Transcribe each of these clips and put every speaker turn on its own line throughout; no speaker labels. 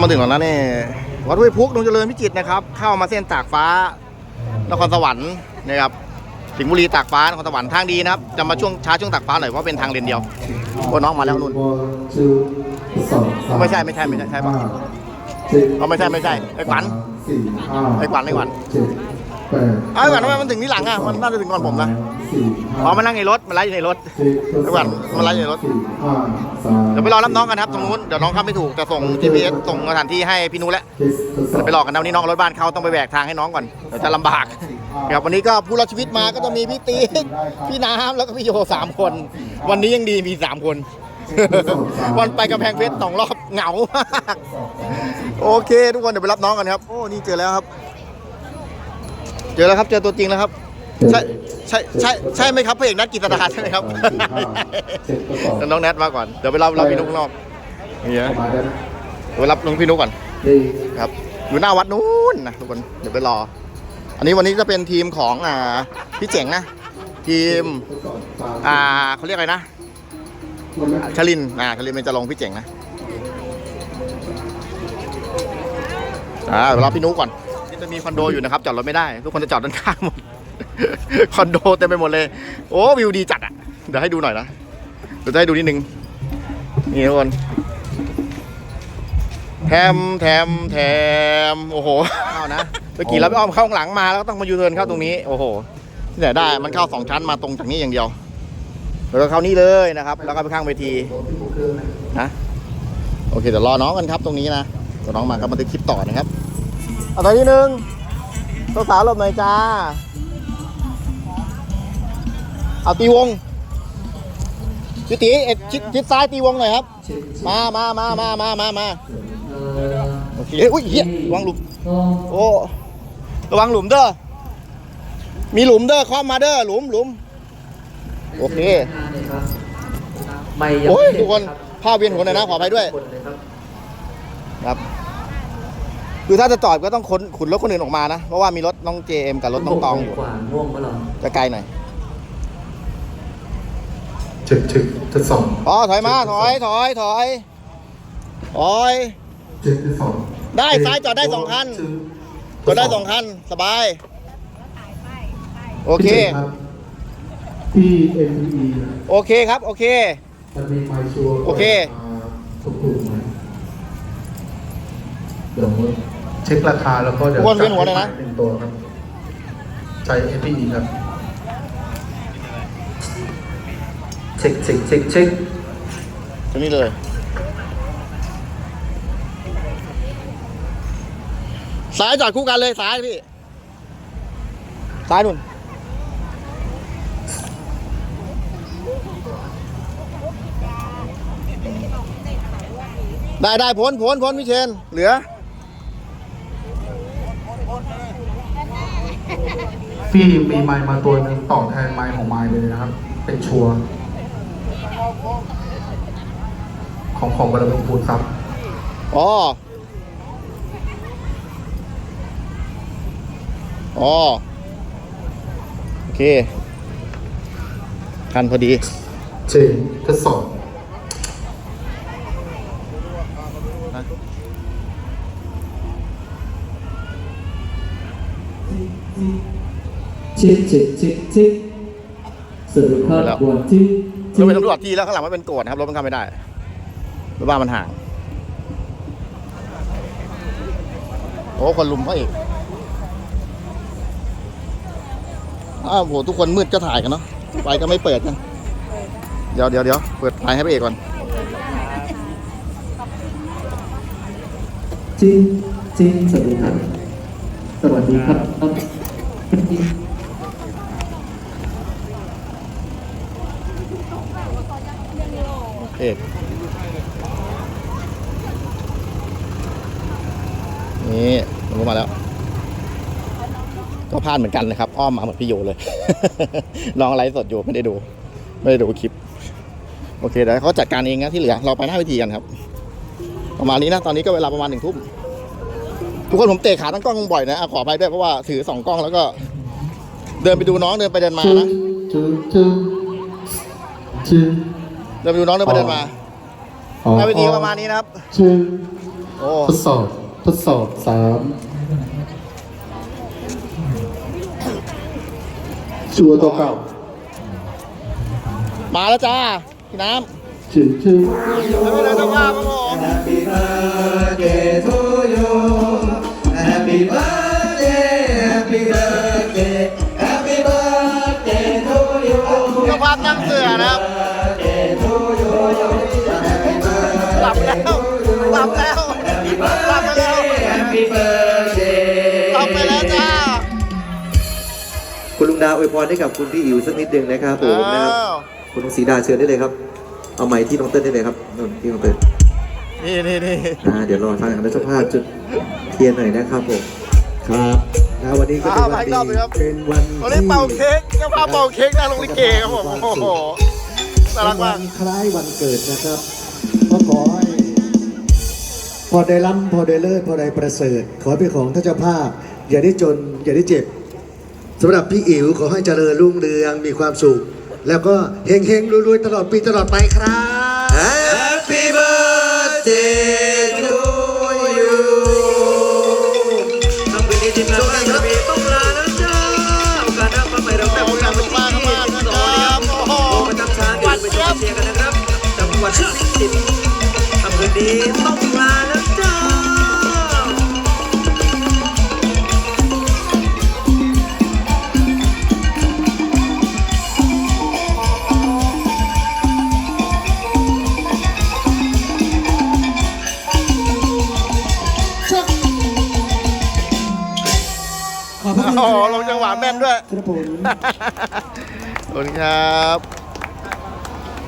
มาถึงแล้วนะนี่วัดห้วยพุกดงเจริญพิจิตรนะครับ เข้ามาเส้นตากฟ้านครสวรรค์นะครับสิงห์บุรีตากฟ้านครสวรรค์ทางดีนะครับจะมาช่วงช้าช่วงตากฟ้าหน่อยเพราะเป็นทางเลนเดียวโอ้น้องมาแล้วนู่นไม่ใช่ไม่ใช่ไม่ใช่ใช่ปะอ๋อไม่ใช่ไม่ใช่ไอ้ขวัญ
สี่ห้า
ไอ้ขวัญไอ้ขวัญ
เจ็ดแปด
เอ้าไอ้ขวัญทำไมมันถึงที่หลังอะ มันน่าจะถึงก่อนผมนะ
สี่
อ๋อมันนั่งในรถ มันไล่อยู่ในรถไอ้ขวัญมันไล่อยู่ในรถ
สี่ห้าสาม
เดี๋ยวไปรอรับน้องกันครับตรงนู้น เดี๋ยวน้องเข้าไม่ถูก จะส่ง GPS ส่งสถานที่ให้พี่นุ้แล้ว
เทสทดสอบ
เดี๋ยวไปรอกันนะวันนี้น้องรถบ้านเขาต้องไปแบกทางให้น้องก่อน เดี๋ยวจะลำบากครับวันนี้ก็ผู้รอดชีวิตมาก็จะมีพี่ตีพี่น้ำแล้วก็พี่โยสามคน วันนี้ยังดีมีสามคนวันไปกำแพงเพชรสองรอบเหงามากโอเค ทุกคนเดี๋ยวไปรับน้องกันครับ โอ้ นี่เจอแล้วครับ เจอแล้วครับเจอตัวจริงแล้วครับ ใช่ใช่ใช่ใช่ไหมครับพระเอกนัทกิตดาใช่ไหมครับ
เจ็ดทดสอบ
แล้วน้องแนทมาก่อนเดี๋ยวไปรับรับพี่นุ๊กข้างนอกนี่นะ
ประมาณนั้น
เดี๋ยวไปรับน้องพี่นุ๊กก่อน
ดี
ครับอยู่หน้าวัดนู้นนะทุกคนเดี๋ยวไปรอ อันนี้วันนี้จะเป็นทีมของอ่าพี่เจ๋งนะ ทีม
ทดสอบสาม
อ่าเขาเรียกอะไรนะ
หมดแล้ว
ชลินอ่าชลินเป็นจะลงพี่เจ๋งนะอ่าเดี๋ยวรอพี่นุก่อนที่ จะมีคอนโดอยู่นะครับจอดรถไม่ได้ ทุกคนจะจอดด้านข้างหมด คอนโดเต็มไปหมดเลย โอ้วิวดีจัดอะ เดี๋ยวให้ดูหน่อยนะ เดี๋ยวจะให้ดูนิดนึง นี่ทุกคนแถมแถมแถมโอ้โหเข้านะเมื่อกี้เราไปอ้อมเข้าข้างหลังมาแล้วก็ต้องมายูเทิร์นเข้าตรงนี้ โอ้โหที่ไหนได้มันเข้าสองชั้นมาตรงจากนี้อย่างเดียวแล้วก็เข้านี่เลยนะครับ แล้วก็ไปข้างเวทีนะโอเคเดี๋ยวรอน้องกันครับตรงนี้นะเดี๋ยวน้องมาครับมาติดคลิปต่อนะครับ เอาตอนที่หนึ่งตัวสาวหลบหน่อยจ้า เอาตีวงพี่ตีเอ็ดชิดชิดซ้ายตีวงหน่อยครับ มามามามามามามาโอเคอุ้ยเฮียระวังหลุม โอ้ระวังหลุมเด้อ มีหลุมเด้อเข้ามาเด้อหลุมหลุม โอเค
ไม่ยัง
โอ้ย
ไม่
ทุกคนภาพเวียนหัวหน่อยนะขออภัยด้วย
คนเลยครับ
ครับคือถ้าจะจอดก็ต้องขนขุนรถคนอื่นออกมานะ เพราะว่ามีรถน้องเจเอ็มกับรถน้องตองอยู่
กว่าง่วงปะเหรอ
จะไกลหน่อย
เจ็ดถึงทดสอบ
อ๋อ ถอยมา ถอย ถอย ถอยถอย
เจ็ดทดสอบ
ได้ซ้ายจอดได้สองคันจอดได้สองคัน สบาย โอเค
พี่เอ็มอี
โอเคครับ โอเค
จะมีไมชัวร์
โอเค
ถูกถูกไหมเดี๋ยว เช็คราคาแล้วก็เดี๋ยว
วนเวียนหัวเลยนะ
เป็นตัวครับใจเอ็มอีครับ
เช็คเช็คเช็คเช็ค
ตรงนี้เลยซ้ายจอดคู่กันเลยซ้ายพี่ซ้ายนู่นได้ได้พ้นพ้นพ้นพี่เชนเหลือ
พี่มีไมค์มาตัวหนึงต่อแทนไมค์ของไมค์เลยนะครับ เป็นชัวร์ของของบรมพูดครับ
อ๋ออ๋อโอเค ทันพอดี
เจทดสอบ
เช็คเช็คเช็คเช็คสรุปภาพ
แล้ว
บวนที่
รถเป็นตำรวจที่แล้วข้างหลังมันเป็นโกดนะครับรถมันเข้าไม่ได้รถบ้านมันห่างโอ้คนลุมเขาอีกอ้าวโหทุกคนมืดก็ถ่ายกันเนาะไฟก็ไม่เปิดกันเดี๋ยวเดี๋ยวเดี๋ยวเปิดไฟให้พระเอกก่อน
จริงจริงสวัสดีครับสวัสดีครับครับ
เอกนี่มันก็มาแล้ว ก็พลาดเหมือนกันนะครับ อ้อมมาเหมือนพี่โยเลย น้องไลฟ์สดอยู่ไม่ได้ดู ไม่ได้ดูคลิป โอเคเดี๋ยวเขาจัดการเองนะที่เหลือ เราไปหน้าวิธีกันครับ ประมาณนี้นะ ตอนนี้ก็เวลาประมาณหนึ่งทุ่ม ทุกคนผมเตะขาตั้งกล้องบ่อยนะอะขออภัยด้วยเพราะว่าถือสองกล้องแล้วก็ เดินไปดูน้องเดินไปเดินมานะ
ชื่อชื่อชื่อ
เดินไปดูน้องเดินไปเดินมาหน้าเวิธีก็ประมาณนี้นะครับ
ชื่อ
โออ้
ทดสอบทดสอบสามชัวร์ตัวเก่า
มาแล้วจ้าพี่น้
ชื่อชื่อำ
ไม่เป็นไรต้องว่าครับผมาภาพนั่งเสือนะครับ
Birthday to you Happy
หลับแล้วหลับแล้วหลับไปแล้ว
Happy birthday
หลับไปแล้วจ้า
คุณลุงดาอวยพรให้กับคุณพี่อิ๋วสักนิดนึงนะครับผมนะครับ
อ้าว
คุณลุงศรีดาเชิญได้เลยครับ เอาไม้ที่น้องเติ้ลได้เลยครับนู่นที่น้องเติ้ล
นี่นี่นี่
อ่าเดี๋ยวรอฟังกันในสภาพจุดเทียนหน่อยนะครับผมครับ นะวันนี้ก็
อ้า
เป็
วน
วัน
ไป
ดี
รอบเลยครับ
เป็นวัน
วันนี้เป่าเค้กเจ้าภาพเป่าเค้กหน้าโรงลิเกครับผมโอ้โหน่ารักมาก
คล้ายวันเกิดนะครับก็ขอให้พอได้ร่ำพอได้เลิศพอได้ประเสริฐ ขอให้เป็นของท่านเจ้าภาพ อย่าได้จน อย่าได้เจ็บสำหรับพี่อิ๋วขอให้เจริญรุ่งเรืองมีความสุข แล้วก็เฮงเฮงๆรวยๆตลอดปีตลอดไปครับ
Happy birthday วัดพิจิตรทำคืนนี้ต้องลาแล้วจ้า
ขอบพระคุณ
โอ้โหลงจังหวะแม่นด้วย
ครับผม
ขอบคุณครับ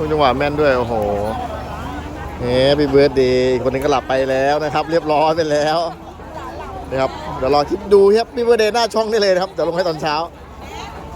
ลงจังหวะแม่นด้วย โอ้โหเฮ้พี่เบิร์ดดีคนนึงก็หลับไปแล้วนะครับ เรียบร้อยไปแล้วนะครับเดี๋ยวรอคลิปดูครับพี่เบิร์ดเดย์หน้าช่องได้เลยนะครับเดี๋ยวลงให้ตอนเช้า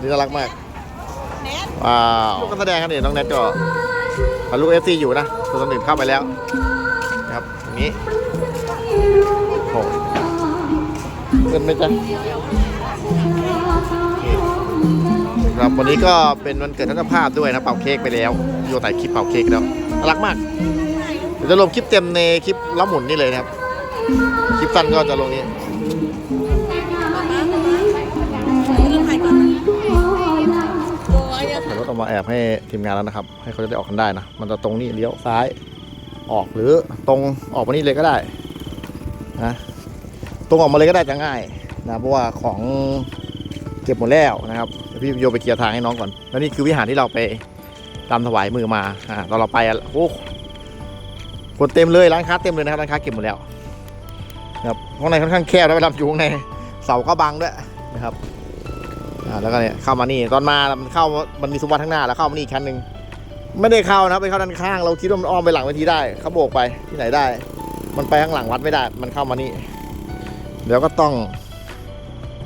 นี่น่ารักมากว้าวลูกการแสดงครับนี่น้องแนทก็ลูกเอฟซีอยู่นะตัวหนึ่งเข้าไปแล้วนะครับอย่างนี้โอ้โหเงินไหมจ๊ะ ครับวันนี้ก็เป็นวันเกิดท่านเจ้าภาพด้วยนะเป่าเค้กไปแล้วโยถ่ายคลิปเป่าเค้กแล้วน่ารักมากเดี๋ยวจะลงคลิปเต็มในคลิปล้หมุนนี่เลยนะครับ คลิปสั้นก็จะลงนี้ขับรถออกมาแอบให้ทีมงานแล้วนะครับ ให้เขาจะได้ออกกันได้นะ มันจะตรงนี้เลี้ยวซ้ายออกหรือตรงออกมานี่เลยก็ได้นะตรงออกมาเลยก็ได้จะง่ายนะเพราะว่าของ ก็บหมดแล้วนะครับพี่โยไปเคลียร์ทางให้น้องก่อน แล้วนี่คือวิหารที่เราไปตามถวายมือมาอ่าตอนเราไปโอ้คนเต็มเลยร้านค้าเต็มเลยนะครับร้านค้าเก็บหมดแล้วนะครับข้างในค่อนข้างแคบแล้วเวลาอยู่ข้างในเสาก็บังด้วยนะครับอ่าแล้วก็เนี่ยเข้ามานี่ตอนมามันเข้ามันมีซุ้มวัดข้างหน้าแล้วเข้ามานี่ชั้นหนึ่งไม่ได้เข้านะไปเข้าด้านข้าง เราคิดว่ามันอ้อมไปหลังเวทีได้เขาโบกไปที่ไหนได้ มันไปข้างหลังวัดไม่ได้ มันเข้ามานี่เดี๋ยวก็ต้อง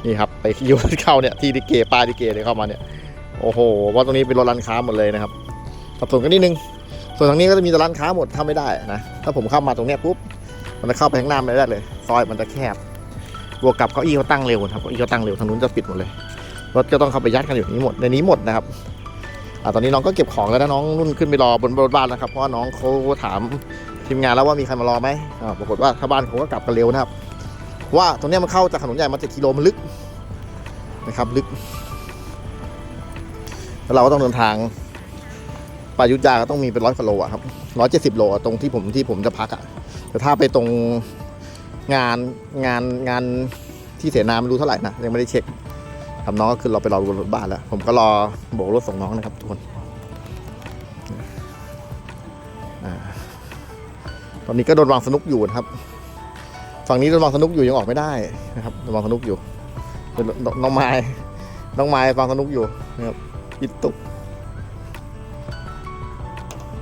นี่ครับไปยูเข้าเนี่ยที่ดิเกปลาดิเกเนี่ยเข้ามาเนี่ยโอ้โหเพราะตรงนี้เป็นรถร้านค้าหมดเลยนะครับสับสนกันนิดนึง ส่วนทางนี้ก็จะมีแต่ร้านค้าหมดเข้าไม่ได้นะถ้าผมเข้ามาตรงเนี้ยปุ๊บมันจะเข้าไปข้างหน้าไม่ได้เลย ซอยมันจะแคบบวกกับเก้าอี้เขาตั้งเร็วนะครับเก้าอี้เขาตั้งเร็วทางนู้นจะปิดหมดเลยรถก็ต้องเข้าไปยัดกันอยู่นี้หมดในนี้หมดนะครับอตอนนี้น้องก็เก็บของแล้วนะน้องนุ่นขึ้นไปรอบนรถบ้านแล้วครับเพราะว่าน้องเขาถามทีมงานแล้วว่ามีใครมารอไหมปรากฏว่าถ้าบ้านเขาก็กลับกันเร็วนะครับเพราะ ว่าตรงนี้มันเข้าจากถนนใหญ่มาเจ็ดกิโลมันลึกนะครับลึกแล้วเราก็ต้องเดินทางไปยุธยาก็ต้องมีเป็นร้อยกิโลอะครับร้อยเจ็ดสิบโลตรงที่ผมที่ผมจะพักอะแต่ถ้าไปตรงงานงานงานที่เสนาไม่รู้เท่าไหร่นะยังไม่ได้เช็คทำน้องก็คือเราไปรอบนรถบ้านแล้ว ผมก็รอโบกรถส่งน้องนะครับทุกคนตอนนี้ก็โดนวางสนุกอยู่นะครับ ฝั่งนี้โดนวางสนุกอยู่ยังออกไม่ได้นะครับโดนวางสนุกอยู่เป็นน้องไม้น้องไม้วางสนุกอยู่นะครับปิดตุก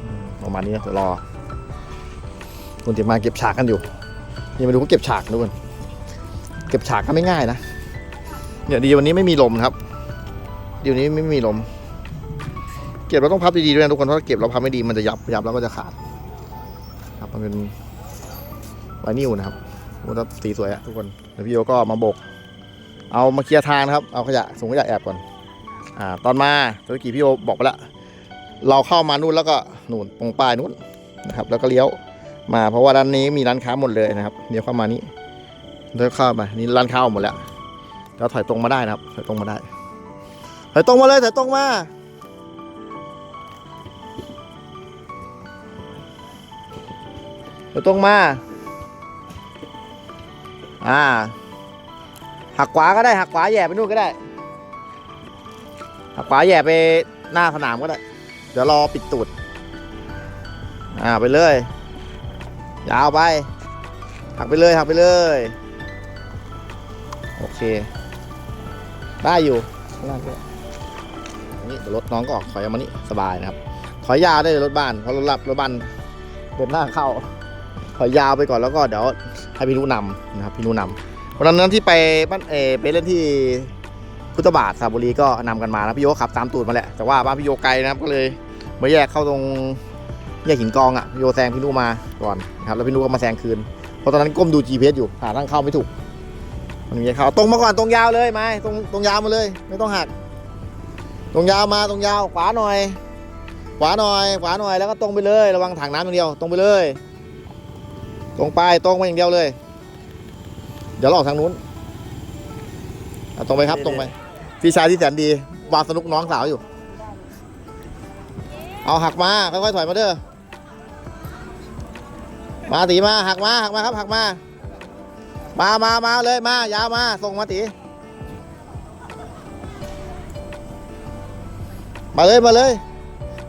อืมประมาณนี้นะเดี๋ยวรอคนที่มาเก็บฉากกันอยู่ยังไม่รู้เขาเก็บฉากด้วยกันเก็บฉากก็ไม่ง่ายนะเนี่ยดีวันนี้ไม่มีลมครับเดี๋ยวนี้ไม่มีลม เก็บเราต้องพับดีๆด้วยนะทุกคนเพราะเก็บเราพับไม่ดีมันจะยับยับแล้วก็จะขาด ครับมันเป็นไวนิลนะครับ มันจะสีสวยอะทุกคนเดี๋ยวพี่โยก็มาโบก เอามาเคลียร์ทางนะครับ เอาขยะส่งขยะแอบก่อน อ่า ตอนมาตะกี้พี่โยบอกไปแล้วเราเข้ามานู่นแล้วก็นู่นตรงปลายนู่นนะครับ แล้วก็เลี้ยวมาเพราะว่าด้านนี้มีร้านค้าหมดเลยนะครับเดี๋ยวเข้ามานี่เดี๋ยวเข้ามานี่ร้านค้าหมดแล้วเราถอยตรงมาได้นะครับ ถอยตรงมาได้ ถอยตรงมาเลยถอยตรงมาถอยตรงมา อ่า หักขวาก็ได้หักขวาแย่ไปนู่นก็ได้ หักขวาแย่ไปหน้าสนามก็ได้ เดี๋ยวรอปิดตูด อ่าไปเลย ยาวไป หักไปเลยหักไปเลย โอเค ได้อยู่ข้างล่างด้วยนี่รถน้องก็ออกถอยออกมานี่สบายนะครับ ถอยยาวได้รถบ้านเพราะรถรับรถบ้านเดินหน้าเข้า ถอยยาวไปก่อนแล้วก็เดี๋ยว ให้พี่นุนำนะครับพี่นุนำวันนั้นที่ไปบ้านเอไปเล่นที่พุทธบาทสระบุรีก็นำกันมานะพี่โยขับตามตูดมาแหละแต่ว่าบ้านพี่โยไกลนะครับก็เลยมาแยกเข้าตรงแยกหินกองอะพี่โยแซงพี่นุมาก่อนนะครับแล้วพี่นุก็มาแซงคืนเพราะตอนนั้นก้มดู GPS อยู่หาทางเข้าไม่ถูกมันมีเข้าตรงมาก่อนตรงยาวเลยไหมตรงตรงยาวมาเลย ไม่ต้องหัก ตรงยาวมาตรงยาวขวาหน่อยขวาหน่อยขวาหน่อยแล้วก็ตรงไปเลย ระวังถังน้ำอย่างเดียวตรงไปเลย ตรงไปตรงไปอย่างเดียวเลย เดี๋ยวเราออกทางนู้นเอาตรงไปครับตรงไปพี่ชายที่แสนดีวางสนุกน้องสาวอยู่ เอาหักมาค่อยๆถอยมาเด้อมาตีมาหักมาหักมาครับหักมา มามามาเลยมายาวมาส่งมาตีมาเลยมาเลย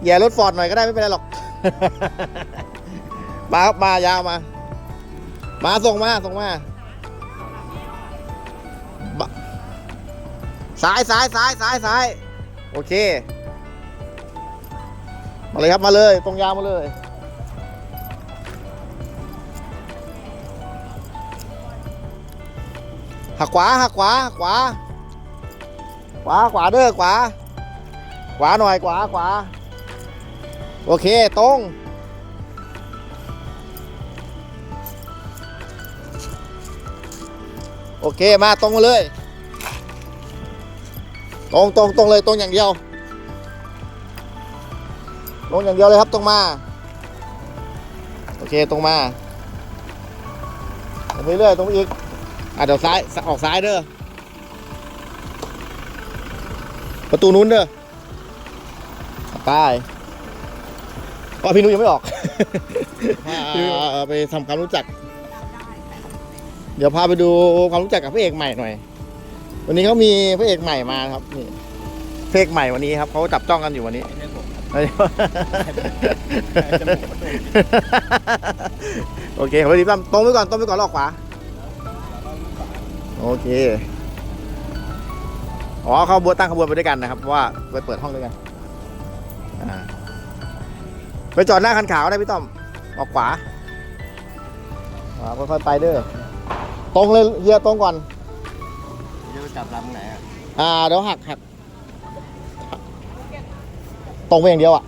แย่รถฟอร์ดหน่อยก็ได้ไม่เป็นไรหรอก มาครับมายาวมา มาส่งมาส่งมาบะซ้ายซ้ายซ้ายซ้ายซ้ายโอเค มาเลยครับมาเลย ตรงยาวมาเลยหักขวาหักขวาขวา ขวาขวาเด้อขวา ขวาหน่อยขวาขวา โอเคตรง โอเคมาตรงมาเลย ตรงตรงตรงเลยตรงอย่างเดียว ตรงอย่างเดียวเลยครับตรงมา โอเคตรงมาตรงไปเรื่อยตรงไปอีกอะเดี๋ยวซ้ายออกซ้ายเด้อประตูนู้นเด้อไปก็พี่นุ้ยยังไม่ออกพาไปทำความรู้จักเดี๋ยวพาไปดูความรู้จักกับพระเอกใหม่หน่อย วันนี้เขามีพระเอกใหม่มาครับนี่พระเอกใหม่วันนี้ครับเขาจับจ้องกันอยู่วันนี้ โอเคขอบคุณตั้มตรงไปก่อนตรงไปก่อนลอกขวา โอเค อ๋อเขาบวนตั้งขบวนไปด้วยกันนะครับเพราะว่าไปเปิดห้องด้วยกันอ่าไปจอดหน้าคันขาวได้พี่ต้อม ออกขวาอ่าค่อยๆไปเด้อ ตรงเลยเฮียตรงก่อน
จะจับลำไหนอะ
อ่าเดี๋ยวหักหักตรงไปอย่างเดียวอะ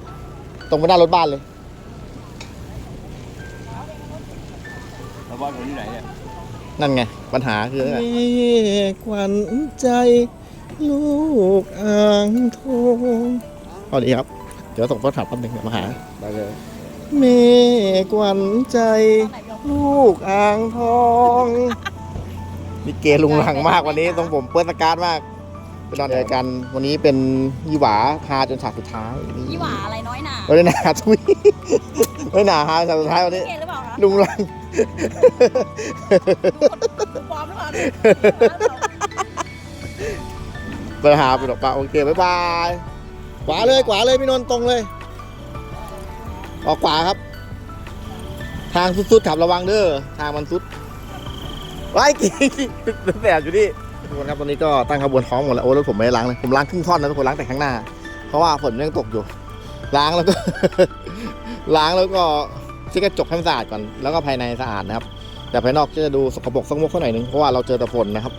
ตรงไปหน้ารถบ้านเลย
แล้วบ้านผมที่ไหนเนี่ย
นั่นไง ปัญหาคือนั่นแหละขวัญใจ ลูกอ่างทองสวัสดีครับ เดี๋ยวส่งโทรศัพท์แป๊บนึงเดี๋ยวมาหา
ได้เลย
เมกวันใจ ลูกอ่างทองนี่เกลุงลังมากวันนี้ตรงผมเปิดสการมากไปนอนเจอกันวันนี้เป็นยี่หวาฮาจนฉากสุดท้ายนี่
ยี่หว่าอะไรน้อยหนา
ไม่ได้หนาทุยไม่หนาฮาฉากสุดท้ายวันนี้
เกณฑ์หรือเปล่าคะ
ลุงลัง
ดูปลอมหรือเปล่าเนี่ย
ปัญหาไปหรอกปะโอเคบ๊ายบายขวาเลยขวาเลยพี่นนท์ตรงเลยออกขวาครับ ทางสุดๆขับระวังเด้อทางมันสุดไว้กี่เป็นแสบอยู่นี่ทุกคนครับตอนนี้ก็ตั้งขบวนท้องหมดแล้วโอ้รถผมไม่ได้ล้างเลยผมล้างครึ่งท่อนนะทุกคนล้างแต่ข้างหน้า เพราะว่าฝนยังตกอยู่ ล้างแล้วก็ ล้างแล้วก็เช็ดกระจกให้มันสะอาดก่อนแล้วก็ภายในสะอาดนะครับ แต่ภายนอกจะดูสกปรกสักมกสักหน่อยนึงเพราะว่าเราเจอแต่ฝนนะครับ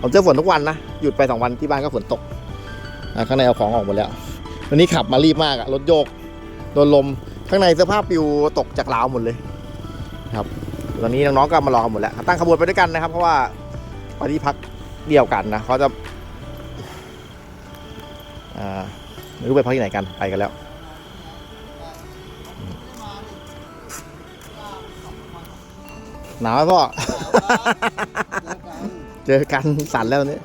ผมเจอฝนทุกวันนะหยุดไปสองวันที่บ้านก็ฝนตกข้างในเอาของออกหมดแล้ววันนี้ขับมารีบมากอะรถโยกโดนลมข้างในเสื้อผ้าปิวตกจากราวหมดเลย ครับตอนนี้น้องๆก็มารอกันหมดแล้วตั้งขบวนไปด้วยกันนะครับ เพราะว่าไปที่พักเดียวกันนะเขาจะอ่าไม่รู้ไปพักที่ไหนกันไปกันแล้วหนาวไหมพ่อเจอกันสั่นแล้วเนี่ย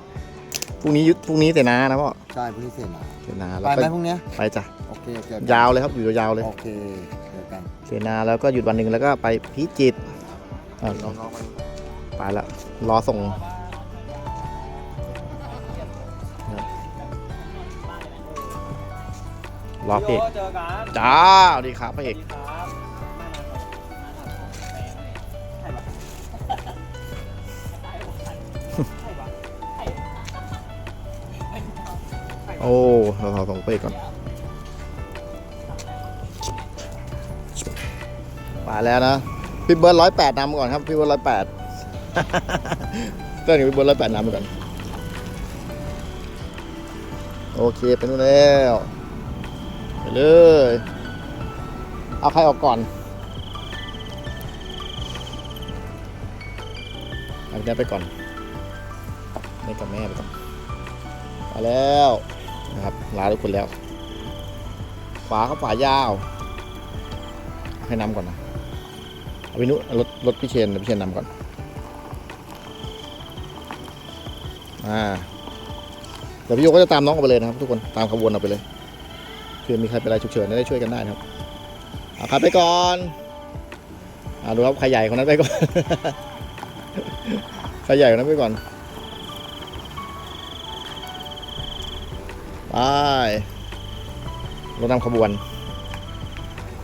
พรุ่งนี้ยุดพรุ่งนี้เสนานะพ่อ
ใช่พรุ่งนี้เสร็จนะ
เสนา
ไป
แล้ว
ไห
ก็
มพรุ่งเนี้ย
ไปจ้ะ
โอเคเจอกัน
ยาวเลยครับอยู่ยาวๆเลย
โอเคเจอ กัน
เสนาแล้วก็หยุดวันหนึ่งแล้วก็ไปพิจิตรอะไปแล้วรอส่งรอเพกจ้าสวัสดีครับพระเอกโอ้เราเราส่งพระเอกก่อน มาแล้วนะพี่เบิร์ดร้อยแปดนำก่อนครับพี่เบิร์ดร้อยแปดเรื่องนี้พี่เบิร์ดร้อยแปดนำก่อนโอเคไปนู่นแล้วไปเลยเอาใครออกก่อนเอาแม่ไปก่อนแม่กับแม่ไปก่อนมาแล้วนะครับลาทุกคนแล้วฝาเขาฝายาว ให้นำก่อนนะ เอาไปนุรถรถพี่เชนเดี๋ยวพี่เชนนำก่อน อ่าเดี๋ยวพี่โยก็จะตามน้องออกไปเลยนะครับ ทุกคนตามขบวนออกไปเลยเผื่อมีใครเป็นอะไรฉุกเฉินจะได้ช่วยกันได้นะครับเอาขับไปก่อนอ่าดูครับใครใหญ่คนนั้นไปก่อนใครใหญ่คนนั้นไปก่อนไปรถนำขบวน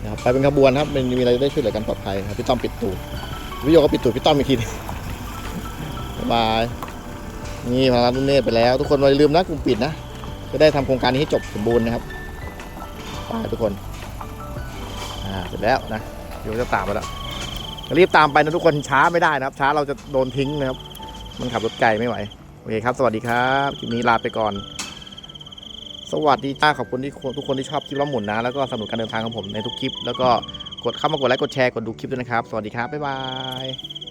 นะครับไปเป็นขบวนครับมันมีอะไรได้ช่วยเหลือกันปลอดภัยครับพี่ต้อมปิดตูดพี่โยก็ปิดตูดพี่ต้อมอีกทีนึงบายนี่พาราลุเนตไปแล้ว ทุกคนอย่าลืมนะกลุ่มปิดนะจะได้ทำโครงการนี้ให้จบสมบูรณ์นะครับไปทุกคนอ่าเสร็จแล้วนะโยจะตามไปแล้วรีบตามไปนะทุกคนช้าไม่ได้นะครับ ช้าเราจะโดนทิ้งนะครับ มันขับรถไกลไม่ไหวโอเคครับ สวัสดีครับคลิปนี้ลาไปก่อน สวัสดีจ้าขอบคุณที่ทุกคนที่ชอบคลิปล้อหมุนนะ แล้วก็สนับสนุนการเดินทางของผมในทุกคลิป แล้วก็กดเข้ามากดไลค์กดแชร์กดดูคลิปด้วยนะครับ สวัสดีครับ บ๊ายบาย